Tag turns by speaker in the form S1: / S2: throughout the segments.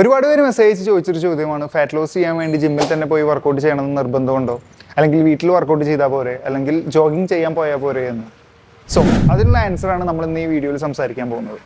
S1: ഒരുപാട് പേര് മെസ്സേജ് ചോദിച്ചൊരു ചോദ്യമാണ് ഫാറ്റ് ലോസ് ചെയ്യാൻ വേണ്ടി ജിമ്മിൽ തന്നെ പോയി വർക്കൗട്ട് ചെയ്യണമെന്ന് നിർബന്ധമുണ്ടോ? അല്ലെങ്കിൽ വീട്ടിൽ വർക്കൗട്ട് ചെയ്താൽ പോരെ? അല്ലെങ്കിൽ ജോഗിങ് ചെയ്യാൻ പോയാൽ പോരെ എന്ന്? സോ അതിനുള്ള ആൻസറാണ് നമ്മൾ ഇന്ന് ഈ വീഡിയോയിൽ സംസാരിക്കാൻ പോകുന്നത്.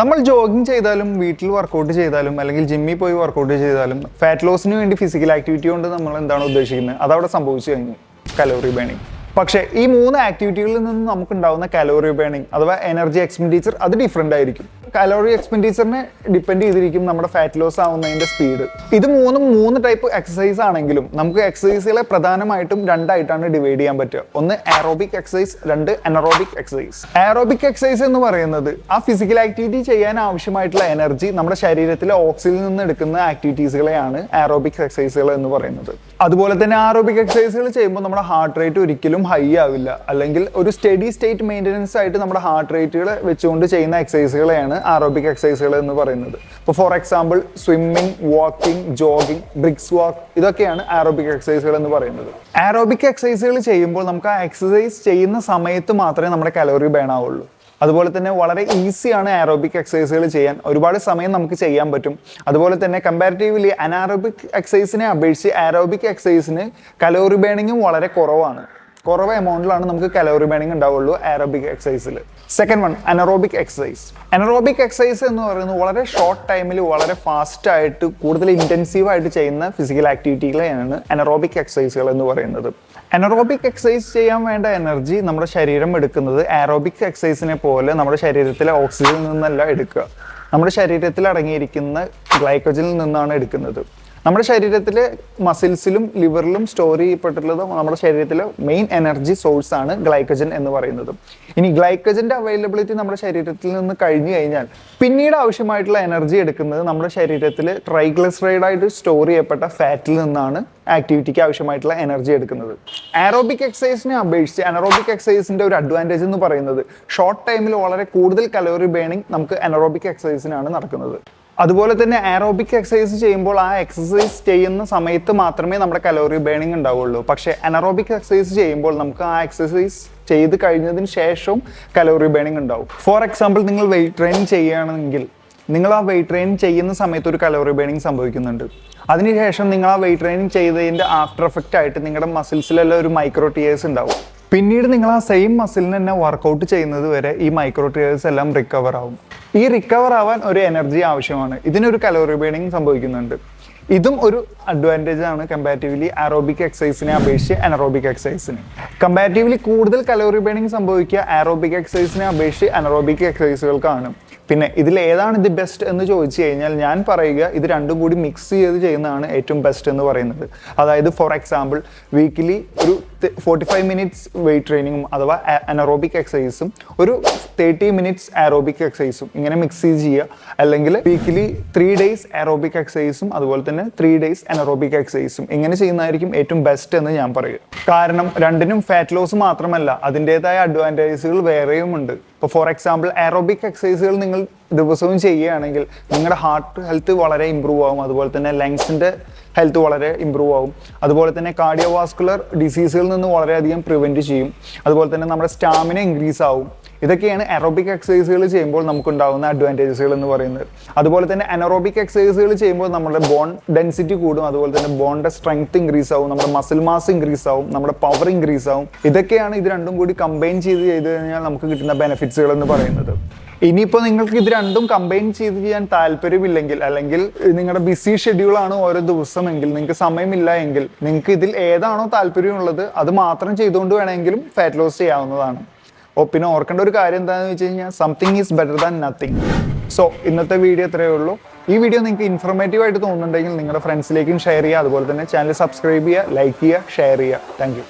S1: നമ്മൾ ജോഗിങ് ചെയ്താലും വീട്ടിൽ വർക്കൗട്ട് ചെയ്താലും അല്ലെങ്കിൽ ജിമ്മിൽ പോയി വർക്കൗട്ട് ചെയ്താലും ഫാറ്റ് ലോസിന് വേണ്ടി ഫിസിക്കൽ ആക്ടിവിറ്റി കൊണ്ട് നമ്മൾ എന്താണ് ഉദ്ദേശിക്കുന്നത്? അതവിടെ സംഭവിച്ചു കഴിഞ്ഞു. കലോറി ബേണിംഗ് പക്ഷേ ഈ മൂന്ന് ആക്ടിവിറ്റികളിൽ നിന്ന് നമുക്ക് ഉണ്ടാവുന്ന കലോറി ബേണിംഗ് അഥവാ എനർജി എക്സ്പെൻഡിച്ചർ അത് ഡിഫറെന്റ് ആയിരിക്കും. കലോറി എക്സ്പെൻഡിച്ചറിനെ ഡിപ്പെൻഡ് ചെയ്തിരിക്കും നമ്മുടെ ഫാറ്റ് ലോസ് ആവുന്നതിന്റെ സ്പീഡ് ഇത് മൂന്നും മൂന്ന് ടൈപ്പ് എക്സസൈസ് ആണെങ്കിലും നമുക്ക് എക്സസൈസുകളെ പ്രധാനമായിട്ടും രണ്ടായിട്ടാണ് ഡിവൈഡ് ചെയ്യാൻ പറ്റുക. ഒന്ന് ആറോബിക് എക്സസൈസ് രണ്ട് അനറോബിക് എക്സസൈസ് ആറോബിക് എക്സസൈസ് എന്ന് പറയുന്നത് ആ ഫിസിക്കൽ ആക്ടിവിറ്റി ചെയ്യാൻ ആവശ്യമായിട്ടുള്ള എനർജി നമ്മുടെ ശരീരത്തിലെ ഓക്സിജനിൽ നിന്ന് എടുക്കുന്ന ആക്ടിവിറ്റീസുകളെയാണ് ആറോബിക് എക്സസൈസുകൾ എന്ന് പറയുന്നത്. അതുപോലെ തന്നെ ആറോബിക് എക്സസൈസുകൾ ചെയ്യുമ്പോൾ നമ്മുടെ ഹാർട്ട് റേറ്റ് ഒരിക്കലും ഹൈ ആവില്ല. അല്ലെങ്കിൽ ഒരു സ്റ്റഡി സ്റ്റേറ്റ് മെയിന്റനൻസ് ആയിട്ട് നമ്മുടെ ഹാർട്ട് റേറ്റുകൾ വെച്ചുകൊണ്ട് ചെയ്യുന്ന എക്സസൈസുകളെയാണ് ആറോബിക് എക്സസൈസുകൾ എന്ന് പറയുന്നത്. ഇപ്പോൾ for example swimming walking jogging brisk walk ഇതൊക്കെയാണ് ആറോബിക് എക്സസൈസുകൾ എന്ന് പറയുന്നത്. ആറോബിക് എക്സസൈസുകൾ ചെയ്യുമ്പോൾ നമുക്ക് ആ എക്സസൈസ് ചെയ്യുന്ന സമയത്ത് മാത്രമേ നമ്മുടെ കലോറി ബേൺ ആവുള്ളൂ. അതുപോലെ തന്നെ വളരെ ഈസിയാണ് ആറോബിക് എക്സസൈസുകൾ ചെയ്യാൻ. ഒരുപാട് സമയം നമുക്ക് ചെയ്യാൻ പറ്റും. അതുപോലെ തന്നെ കമ്പാരിറ്റീവ്ലി അനാറോബിക് എക്സസൈസിനെ അപേക്ഷിച്ച് ആറോബിക് എക്സസൈസിന് കലോറി ബേണിങ്ങും വളരെ കുറവാണ്. കുറവ് എമൗണ്ടിലാണ് നമുക്ക് കലോറി ബേണിംഗ് ഉണ്ടാവുള്ളൂ aerobic എക്സസൈസിൽ second one anaerobic exercise anaerobic exercise എന്ന് പറയുന്നത് വളരെ ഷോർട്ട് ടൈമിൽ വളരെ ഫാസ്റ്റ് ആയിട്ട് കൂടുതൽ ഇന്റൻസീവ് ആയിട്ട് ചെയ്യുന്ന ഫിസിക്കൽ ആക്ടിവിറ്റികളെയാണ് അനറോബിക് എക്സസൈസുകൾ എന്ന് പറയുന്നത്. അനറോബിക് എക്സസൈസ് ചെയ്യാൻ വേണ്ട എനർജി നമ്മുടെ ശരീരം എടുക്കുന്നത് ആറോബിക് എക്സസൈസിനെ പോലെ നമ്മുടെ ശരീരത്തിലെ ഓക്സിജനിൽ നിന്നല്ല എടുക്കുക. നമ്മുടെ ശരീരത്തിൽ അടങ്ങിയിരിക്കുന്ന ഗ്ലൈക്കോജനിൽ നിന്നാണ് എടുക്കുന്നത്. നമ്മുടെ ശരീരത്തിലെ മസിൽസിലും ലിവറിലും സ്റ്റോർ ചെയ്യപ്പെട്ടിട്ടുള്ളത് നമ്മുടെ ശരീരത്തിലെ മെയിൻ എനർജി സോഴ്സ് ആണ് ഗ്ലൈക്കജൻ എന്ന് പറയുന്നത്. ഇനി ഗ്ലൈക്കജന്റെ അവൈലബിലിറ്റി നമ്മുടെ ശരീരത്തിൽ നിന്ന് കഴിഞ്ഞു കഴിഞ്ഞാൽ പിന്നീട് ആവശ്യമായിട്ടുള്ള എനർജി എടുക്കുന്നത് നമ്മുടെ ശരീരത്തിൽ ട്രൈഗ്ലിസറൈഡ് ആയിട്ട് സ്റ്റോർ ചെയ്യപ്പെട്ട ഫാറ്റിൽ നിന്നാണ് ആക്ടിവിറ്റിക്ക് ആവശ്യമായിട്ടുള്ള എനർജി എടുക്കുന്നത്. ആറോബിക് എക്സസൈസിനെ അപേക്ഷിച്ച് അനറോബിക് എക്സസൈസിന്റെ ഒരു അഡ്വാന്റേജ് എന്ന് പറയുന്നത് ഷോർട്ട് ടൈമിൽ വളരെ കൂടുതൽ കലോറി ബേണിംഗ് നമുക്ക് അനറോബിക് എക്സസൈസിനാണ് നടക്കുന്നത്. അതുപോലെ തന്നെ ആറോബിക് എക്സസൈസ് ചെയ്യുമ്പോൾ ആ എക്സസൈസ് ചെയ്യുന്ന സമയത്ത് മാത്രമേ നമ്മുടെ കലോറി ബേണിംഗ് ഉണ്ടാവുള്ളൂ. പക്ഷേ അനറോബിക് എക്സസൈസ് ചെയ്യുമ്പോൾ നമുക്ക് ആ എക്സസൈസ് ചെയ്ത് കഴിഞ്ഞതിന് ശേഷവും കലോറി ബേണിംഗ് ഉണ്ടാവും. ഫോർ എക്സാമ്പിൾ നിങ്ങൾ വെയിറ്റ് ട്രെയിൻ ചെയ്യുകയാണെങ്കിൽ നിങ്ങൾ ആ വെയിറ്റ് ട്രെയിൻ ചെയ്യുന്ന സമയത്ത് ഒരു കലോറി ബേണിംഗ് സംഭവിക്കുന്നുണ്ട്. അതിനുശേഷം നിങ്ങൾ ആ വെയിറ്റ് ട്രെയിനിങ് ചെയ്തതിന്റെ ആഫ്റ്റർ എഫക്റ്റ് ആയിട്ട് നിങ്ങളുടെ മസിൽസിലെല്ലാം ഒരു മൈക്രോ ടിയേഴ്സ് ഉണ്ടാവും. പിന്നീട് നിങ്ങൾ ആ സെയിം മസിലിന് തന്നെ വർക്കൗട്ട് ചെയ്യുന്നത് വരെ ഈ മൈക്രോ ടിയേഴ്സ് എല്ലാം റിക്കവർ ആവും. ഈ റിക്കവർ ആവാൻ ഒരു എനർജി ആവശ്യമാണ്. ഇതിനൊരു കലോറി ബേണിംഗ് സംഭവിക്കുന്നുണ്ട്. ഇതും ഒരു അഡ്വാന്റേജ് ആണ് കമ്പാരിറ്റീവ്ലി ആറോബിക് എക്സസൈസിനെ അപേക്ഷിച്ച് അനറോബിക് എക്സസൈസിന് കമ്പാരിറ്റീവ്ലി കൂടുതൽ കലോറി ബേണിംഗ് സംഭവിക്കുക ആറോബിക് എക്സസൈസിനെ അപേക്ഷിച്ച് അനറോബിക് എക്സസൈസുകൾക്കാണ് പിന്നെ ഇതിൽ ഏതാണ് ഇത് ബെസ്റ്റ് എന്ന് ചോദിച്ചു കഴിഞ്ഞാൽ ഞാൻ പറയുക ഇത് രണ്ടും കൂടി മിക്സ് ചെയ്ത് ചെയ്യുന്നതാണ് ഏറ്റവും ബെസ്റ്റ് എന്ന് പറയുന്നത്. അതായത് ഫോർ എക്സാമ്പിൾ വീക്കിലി ഒരു ഫോർട്ടി ഫൈവ് മിനിറ്റ്സ് വെയിറ്റ് ട്രെയിനിങ്ങും അഥവാ അനറോബിക് എക്സസൈസും ഒരു തേർട്ടി മിനിറ്റ്സ് അറോബിക് എക്സസൈസും ഇങ്ങനെ മിക്സ് ചെയ്യുക. അല്ലെങ്കിൽ വീക്കിലി ത്രീ ഡേയ്സ് അറോബിക് എക്സസൈസും അതുപോലെ തന്നെ ത്രീ ഡേയ്സ് അനറോബിക് എക്സസൈസും ഇങ്ങനെ ചെയ്യുന്നതായിരിക്കും ഏറ്റവും ബെസ്റ്റ് എന്ന് ഞാൻ പറയുക. കാരണം രണ്ടിനും ഫാറ്റ് ലോസ് മാത്രമല്ല അതിന്റെതായ അഡ്വാന്റേജുകൾ വേറെയും ഉണ്ട് ഇപ്പോൾ ഫോർ എക്സാമ്പിൾ അറോബിക് എക്സസൈസുകൾ നിങ്ങൾ ദിവസവും ചെയ്യുകയാണെങ്കിൽ നിങ്ങളുടെ ഹാർട്ട് ഹെൽത്ത് വളരെ ഇമ്പ്രൂവ് ആകും അതുപോലെ തന്നെ ലങ്സിന്റെ ഹെൽത്ത് വളരെ ഇമ്പ്രൂവ് ആകും അതുപോലെ തന്നെ കാർഡിയോവാസ്കുലർ ഡിസീസുകളിൽ നിന്ന് വളരെയധികം പ്രിവെന്റ് ചെയ്യും. അതുപോലെ തന്നെ നമ്മുടെ സ്റ്റാമിന ഇൻക്രീസ് ആവും. ഇതൊക്കെയാണ് അറോബിക് എക്സസൈസുകൾ ചെയ്യുമ്പോൾ നമുക്കുണ്ടാകുന്ന അഡ്വാന്റേജസുകൾ എന്ന് പറയുന്നത്. അതുപോലെ തന്നെ അനറോബിക് എക്സസൈസുകൾ ചെയ്യുമ്പോൾ നമ്മുടെ ബോൺ ഡെൻസിറ്റി കൂടും അതുപോലെ തന്നെ ബോണിന്റെ സ്ട്രെങ്ത് ഇൻക്രീസ് ആവും നമ്മുടെ മസിൽ മാസ് ഇൻക്രീസ് ആവും നമ്മുടെ പവർ ഇൻക്രീസ് ആവും. ഇതൊക്കെയാണ് ഇത് രണ്ടും കൂടി കമ്പൈൻ ചെയ്ത് ചെയ്ത് കഴിഞ്ഞാൽ നമുക്ക് കിട്ടുന്ന ബെനിഫിറ്റ്സുകൾ എന്ന് പറയുന്നത്. ഇനിയിപ്പോൾ നിങ്ങൾക്ക് ഇത് രണ്ടും കമ്പൈൻ ചെയ്ത് ചെയ്യാൻ താല്പര്യമില്ലെങ്കിൽ അല്ലെങ്കിൽ നിങ്ങളുടെ ബിസി ഷെഡ്യൂളാണ് ഓരോ ദിവസമെങ്കിൽ നിങ്ങൾക്ക് സമയമില്ല എങ്കിൽ നിങ്ങൾക്ക് ഇതിൽ ഏതാണോ താല്പര്യമുള്ളത് അത് മാത്രം ചെയ്തുകൊണ്ട് വേണമെങ്കിലും ഫാറ്റ് ലോസ് ചെയ്യാവുന്നതാണ്. ഓ പിന്നെ ഓർക്കേണ്ട ഒരു കാര്യം എന്താണെന്ന് വെച്ച് കഴിഞ്ഞാൽ something is better than nothing so ഇന്നത്തെ വീഡിയോ ഇത്രയേ ഉള്ളൂ. ഈ വീഡിയോ നിങ്ങൾക്ക് ഇൻഫർമേറ്റീവ് ആയിട്ട് തോന്നുന്നുണ്ടെങ്കിൽ നിങ്ങളുടെ ഫ്രണ്ട്സിലേക്കും ഷെയർ ചെയ്യുക. അതുപോലെ തന്നെ ചാനൽ സബ്സ്ക്രൈബ് ചെയ്യുക ലൈക്ക് ചെയ്യുക ഷെയർ ചെയ്യുക. താങ്ക്